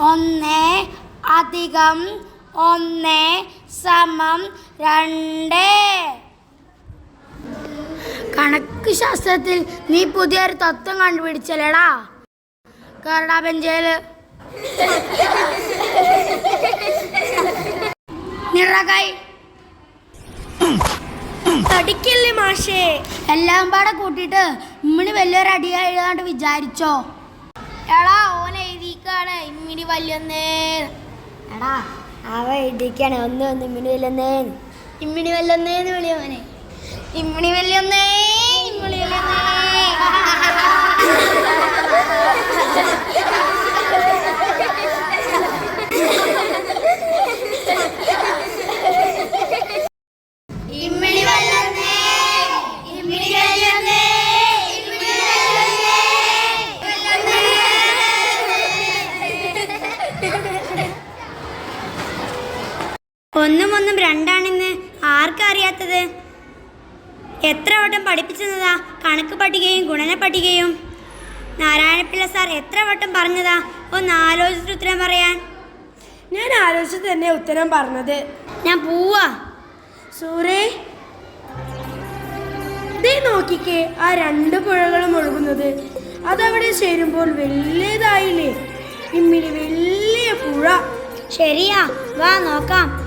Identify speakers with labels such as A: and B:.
A: ഒന്ന് അധികം ഒന്ന് സമം രണ്ട്. കണക്ക് ശാസ്ത്രത്തിൽ നീ പുതിയൊരു തത്വം കണ്ടുപിടിച്ചല്ലേടാ? കരടാ ബെഞ്ചേൽ.
B: തടിക്കല്ലേ മാഷേ?
A: എല്ലാം പാടെ കൂട്ടിയിട്ട് ഇമ്മിണി വലിയൊരു അടിയാ എഴുതാണ്ട് വിചാരിച്ചോ?
B: എടാ ഓൻ എഴുതിക്കാണ്. വല്യൊന്നേ.
A: എടാ അവ എഴുതിക്കാണ് ഒന്ന് ഒന്ന് ഇമ്മിണി വല്യന്നേ
B: ഇമ്മിണി വല്യന്നേന്ന് വിളിയവനെ. ഇമ്മിണി വല്യൊന്നേ ഇമ്മിണി വല്യൊന്നേ ഇമ്മിണി വല്യൊന്നേ ഇമ്മിണി വല്യൊന്നേ ഇമ്മിണി വല്യൊന്നേ
C: ഒന്നും ഒന്നും രണ്ടാണെന്ന് ആർക്കറിയാത്തത്? എത്ര വട്ടം പഠിപ്പിച്ചതാ? കണക്ക് പട്ടികയും ഗുണന പട്ടികയും നാരായണപിള്ള സാർ എത്ര വട്ടം പറഞ്ഞതാ? ഒന്ന് ആലോചിച്ചിട്ട് ഉത്തരം പറയാൻ.
B: ഞാൻ ആലോചിച്ച് തന്നെ ഉത്തരം പറഞ്ഞത്.
C: ഞാൻ പോവാ.
B: സൂറേ. ദേ നോക്കിക്കേ ആ രണ്ട് പുഴകളും ഒഴുകുന്നത്. അതവിടെ ചേരുമ്പോൾ വലിയതായില്ലേ ഇമ്മിനി വലിയ പുഴ.
C: ശരിയാ വാ നോക്കാം.